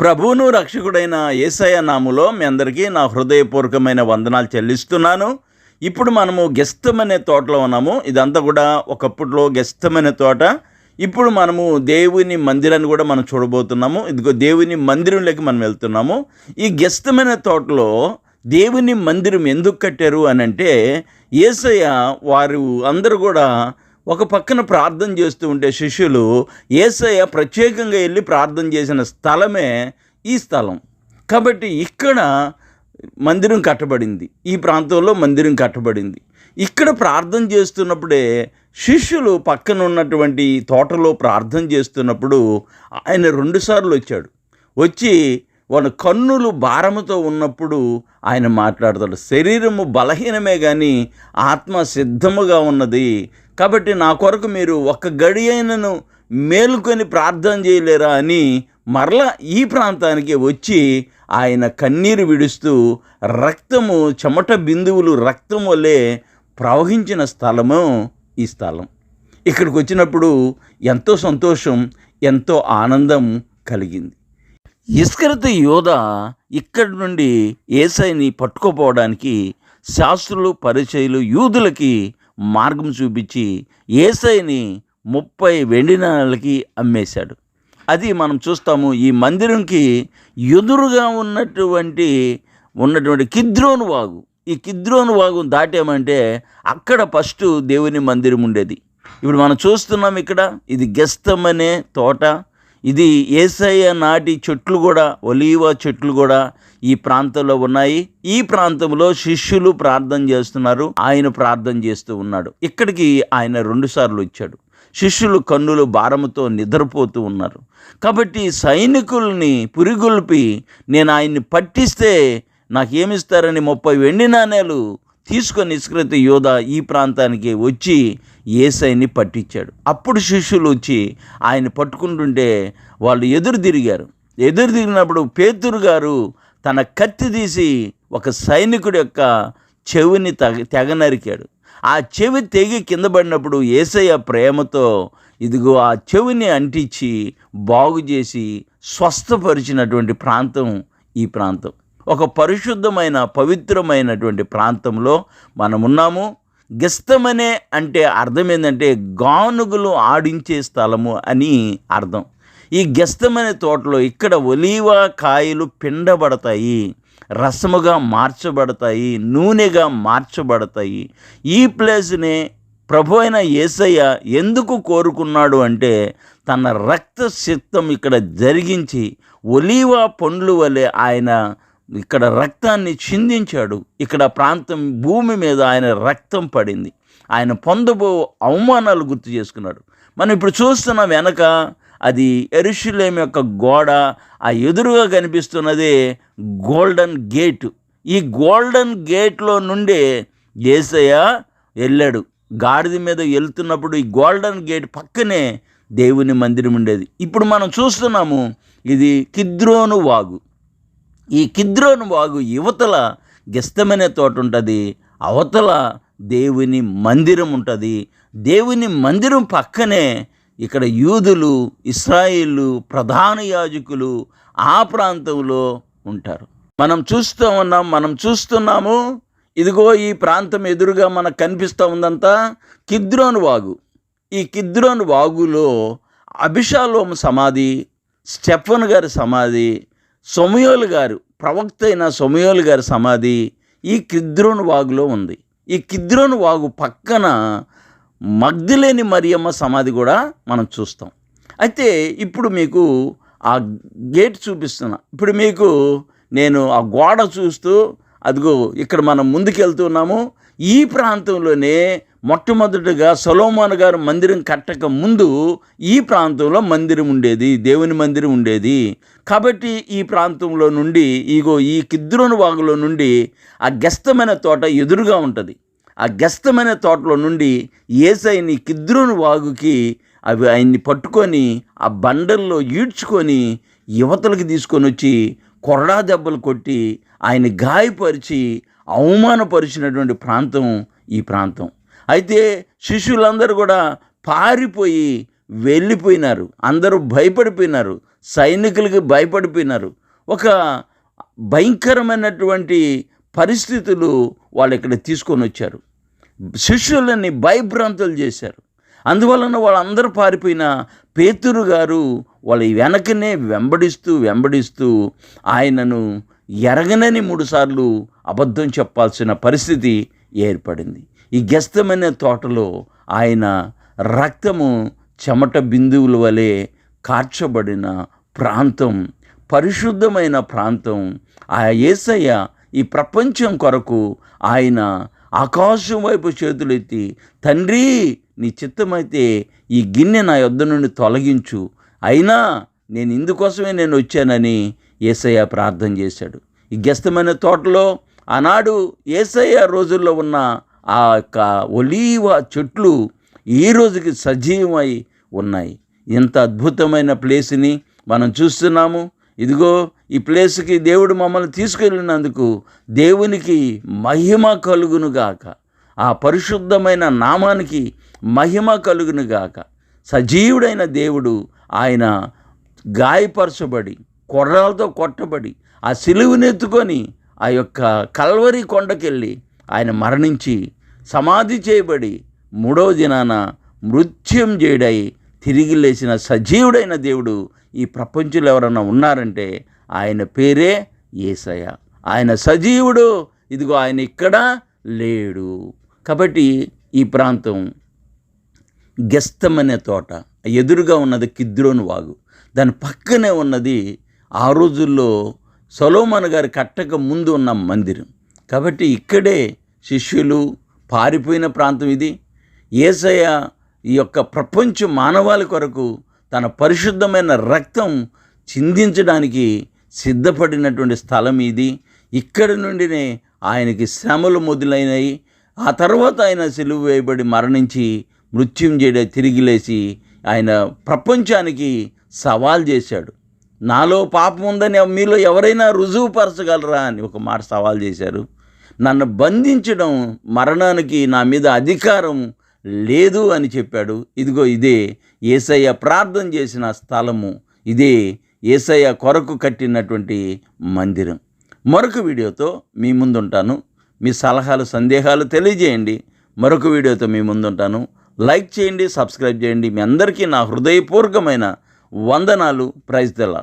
ప్రభువును రక్షకుడైన యేసయ్య నాములో మీ అందరికీ నా హృదయపూర్వకమైన వందనాలు చెల్లిస్తున్నాను. ఇప్పుడు మనము గెస్తమనే తోటలో ఉన్నాము. ఇదంతా కూడా ఒకప్పట్లో గెస్తమనే తోట. ఇప్పుడు మనము దేవుని మందిరాన్ని కూడా మనం చూడబోతున్నాము. ఇదిగో దేవుని మందిరంలోకి మనం వెళ్తున్నాము. ఈ గెస్తమైన తోటలో దేవుని మందిరం ఎందుకు కట్టారు అని అంటే ఏసయ్య వారు అందరూ కూడా ఒక పక్కన ప్రార్థన చేస్తూ ఉంటే శిష్యులు ఏసయ్య ప్రత్యేకంగా వెళ్ళి ప్రార్థన చేసిన స్థలమే ఈ స్థలం. కాబట్టి ఇక్కడ మందిరం కట్టబడింది. ఈ ప్రాంతంలో మందిరం కట్టబడింది. ఇక్కడ ప్రార్థన చేస్తున్నప్పుడే శిష్యులు పక్కన ఉన్నటువంటి తోటలో ప్రార్థన చేస్తున్నప్పుడు ఆయన రెండుసార్లు వచ్చాడు. వచ్చి వాళ్ళ కన్నులు భారముతో ఉన్నప్పుడు ఆయన మాట్లాడతాడు. శరీరము బలహీనమే కానీ ఆత్మ సిద్ధముగా ఉన్నది. కాబట్టి నా కొరకు మీరు ఒక్క గడి అయినను మేలుకొని ప్రార్థన చేయలేరా అని మరలా ఈ ప్రాంతానికి వచ్చి ఆయన కన్నీరు విడుస్తూ రక్తము చెమట బిందువులు రక్తం వల్లే ప్రవహించిన స్థలము ఈ స్థలం. ఇక్కడికి వచ్చినప్పుడు ఎంతో సంతోషం ఎంతో ఆనందం కలిగింది. ఇస్కరత యోధ ఇక్కడి నుండి ఏసైని పట్టుకోపోవడానికి శాస్త్రులు పరిచయులు యూదులకి మార్గం చూపించి ఏసైని ముప్పై వెండి నాణాలకి అమ్మేశాడు. అది మనం చూస్తాము ఈ మందిరంకి ఎదురుగా ఉన్నటువంటి ఉన్నటువంటి కిద్రోను వాగు. ఈ కిద్రోను వాగు దాటామంటే అక్కడ ఫస్ట్ దేవుని మందిరం ఉండేది. ఇప్పుడు మనం చూస్తున్నాం ఇక్కడ ఇది గెస్తం అనే తోట. ఇది ఏసయ్య నాటి చెట్లు కూడా ఒలీవ చెట్లు కూడా ఈ ప్రాంతంలో ఉన్నాయి. ఈ ప్రాంతంలో శిష్యులు ప్రార్థన చేస్తున్నారు. ఆయన ప్రార్థన చేస్తూ ఉన్నాడు. ఇక్కడికి ఆయన రెండుసార్లు వచ్చాడు. శిష్యులు కన్నులు భారముతో నిద్రపోతూ ఉన్నారు. కాబట్టి సైనికుల్ని పురిగొల్పి నేను ఆయన్ని పట్టిస్తే నాకేమిస్తారని ముప్పై వెండి నాణేలు తీసుకొని ఇస్కృత యోధ ఈ ప్రాంతానికి వచ్చి ఏసైని పట్టించాడు. అప్పుడు శిష్యులు వచ్చి ఆయన పట్టుకుంటుంటే వాళ్ళు ఎదురు తిరిగారు. ఎదురు తిరిగినప్పుడు పేతురు గారు తన కత్తి తీసి ఒక సైనికుడి యొక్క చెవిని తగ తెగ నరికాడు. ఆ చెవి తెగి కింద పడినప్పుడు ఏసయ్య ప్రేమతో ఇదిగో ఆ చెవిని అంటించి బాగు చేసి స్వస్థపరిచినటువంటి ప్రాంతం ఈ ప్రాంతం. ఒక పరిశుద్ధమైన పవిత్రమైనటువంటి ప్రాంతంలో మనం ఉన్నాము గెస్తమనే అంటే అర్థం ఏంటంటే గానుగులు ఆడించే స్థలము అని అర్థం. ఈ గెస్తమనే తోటలో ఇక్కడ ఒలీవ కాయలు పిండబడతాయి రసముగా మార్చబడతాయి నూనెగా మార్చబడతాయి. ఈ ప్లేస్ని ప్రభు అయిన యేసయ్య ఎందుకు కోరుకున్నాడు అంటే తన రక్త సిద్ధం ఇక్కడ జరిగించి ఒలీవ పండ్లు వలె ఆయన ఇక్కడ రక్తాన్ని చిందించాడు. ఇక్కడ ప్రాంతం భూమి మీద ఆయన రక్తం పడింది. ఆయన పొందబో అవమానాలు గుర్తు చేసుకున్నాడు. మనం ఇప్పుడు చూస్తున్న వెనక అది ఎరుషులేం యొక్క గోడ ఆ ఎదురుగా కనిపిస్తున్నదే గోల్డెన్ గేట్. ఈ గోల్డెన్ గేట్లో నుండే ఏసయ్య వెళ్ళాడు. గాడిద మీద వెళ్తున్నప్పుడు ఈ గోల్డెన్ గేట్ పక్కనే దేవుని మందిరం ఉండేది. ఇప్పుడు మనం చూస్తున్నాము ఇది కిద్రోను వాగు. ఈ కిద్రోను వాగు యువతల గిస్తమనే తోట ఉంటుంది అవతల దేవుని మందిరం ఉంటుంది. దేవుని మందిరం పక్కనే ఇక్కడ యూదులు ఇస్రాయిళ్ళు ప్రధాన యాజకులు ఆ ప్రాంతంలో ఉంటారు. మనం చూస్తూ ఉన్నాం మనం చూస్తున్నాము ఇదిగో ఈ ప్రాంతం ఎదురుగా మనకు కనిపిస్తూ ఉందంతా కిద్రోను వాగు. ఈ కిద్రోను వాగులో అభిషాలోము సమాధి స్టెఫన్ గారి సమాధి సొమయోలు గారు ప్రవక్త అయిన సొమయోలు గారి సమాధి ఈ కిద్రోను వాగులో ఉంది. ఈ కిద్రోను వాగు పక్కన మగ్ధులేని మరియమ్మ సమాధి కూడా మనం చూస్తాం. అయితే ఇప్పుడు మీకు ఆ గేట్ చూపిస్తున్నా. ఇప్పుడు మీకు నేను ఆ గోడ చూస్తూ అదిగో ఇక్కడ మనం ముందుకెళ్తున్నాము ఈ ప్రాంతంలోనే మొట్టమొదటిగా సొలోమాన్ గారు మందిరం కట్టక ముందు ఈ ప్రాంతంలో మందిరం ఉండేది దేవుని మందిరం ఉండేది. కాబట్టి ఈ ప్రాంతంలో నుండి ఇగో ఈ కిద్రోను వాగులో నుండి ఆ గెస్తమైన తోట ఎదురుగా ఉంటుంది. ఆ గెస్తమైన తోటలో నుండి ఏసైని కిద్రోను వాగుకి అవి ఆయన్ని పట్టుకొని ఆ బండల్లో ఈడ్చుకొని యువతలకి తీసుకొని వచ్చి కొరడా దెబ్బలు కొట్టి ఆయన గాయపరిచి అవమానపరిచినటువంటి ప్రాంతం ఈ ప్రాంతం. అయితే శిష్యులందరూ కూడా పారిపోయి వెళ్ళిపోయినారు. అందరూ భయపడిపోయినారు. సైనికులకి భయపడిపోయినారు. ఒక భయంకరమైనటువంటి పరిస్థితులు వాళ్ళు ఇక్కడ తీసుకొని వచ్చారు. శిష్యులని భయభ్రాంతులు చేశారు. అందువలన వాళ్ళందరూ పారిపోయిన పేతురు గారు వాళ్ళ వెనకనే వెంబడిస్తూ వెంబడిస్తూ ఆయనను ఎరగనని మూడుసార్లు అబద్ధం చెప్పాల్సిన పరిస్థితి ఏర్పడింది. ఈ గెస్తమనే తోటలో ఆయన రక్తము చెమట బిందువుల వలె కార్చబడిన ప్రాంతం పరిశుద్ధమైన ప్రాంతం. ఆ యేసయ్య ఈ ప్రపంచం కొరకు ఆయన ఆకాశం వైపు చేతులెత్తి తండ్రి నీ చిత్తమైతే ఈ గిన్నె నా యొద్ద నుండి తొలగించు. అయినా నేను ఇందుకోసమే నేను వచ్చానని ఏసయ్య ప్రార్థన చేశాడు. ఈ గెస్తమైన తోటలో ఆనాడు ఏసయ్య రోజుల్లో ఉన్న ఆ యొక్క ఒలీవ చెట్లు ఈ రోజుకి సజీవమై ఉన్నాయి. ఇంత అద్భుతమైన ప్లేస్ని మనం చూస్తున్నాము. ఇదిగో ఈ ప్లేస్కి దేవుడు మమ్మల్ని తీసుకెళ్ళినందుకు దేవునికి మహిమ కలుగునుగాక. ఆ పరిశుద్ధమైన నామానికి మహిమ కలుగునుగాక. సజీవుడైన దేవుడు ఆయన గాయపరచబడి కొర్రాలతో కొట్టబడి ఆ సిలువునెత్తుకొని ఆ యొక్క కల్వరి కొండకెళ్ళి ఆయన మరణించి సమాధి చేయబడి మూడవ దినాన మృత్యం చేయడై తిరిగి లేచిన సజీవుడైన దేవుడు ఈ ప్రపంచంలో ఎవరన్నా ఉన్నారంటే ఆయన పేరే ఏసయ ఆయన సజీవుడు. ఇదిగో ఆయన ఇక్కడ లేడు. కాబట్టి ఈ ప్రాంతం గెస్తమనే తోట. ఎదురుగా ఉన్నది కిద్రోను వాగు. దాని పక్కనే ఉన్నది ఆ రోజుల్లో సొలోమన్ గారి కట్టక ముందు ఉన్న మందిరం. కాబట్టి ఇక్కడే శిష్యులు పారిపోయిన ప్రాంతం ఇది. ఏసయ్య ఈ యొక్క ప్రపంచ మానవాళి కొరకు తన పరిశుద్ధమైన రక్తం చిందించడానికి సిద్ధపడినటువంటి స్థలం ఇది. ఇక్కడి నుండినే ఆయనకి శ్రమలు మొదలైనవి ఆ తర్వాత ఆయన సెలువు వేయబడి మరణించి మృత్యుంజయుడ తిరిగి లేచి ఆయన ప్రపంచానికి సవాల్ చేశాడు. నాలో పాపం ఉందని మీలో ఎవరైనా రుజువుపరచగలరా అని ఒక మాట సవాల్ చేశారు. నన్ను బంధించడం మరణానికి నా మీద అధికారం లేదు అని చెప్పాడు. ఇదిగో ఇదే ఏసయ్య ప్రార్థన చేసిన స్థలము. ఇదే ఏసయ్య కొరకు కట్టినటువంటి మందిరం. మరొక వీడియోతో మీ ముందుంటాను. మీ సలహాలు సందేహాలు తెలియజేయండి. మరొక వీడియోతో మీ ముందుంటాను. లైక్ చేయండి సబ్స్క్రైబ్ చేయండి. మీ అందరికీ నా హృదయపూర్వకమైన వందనాలు. ప్రైజ్ తెల్లా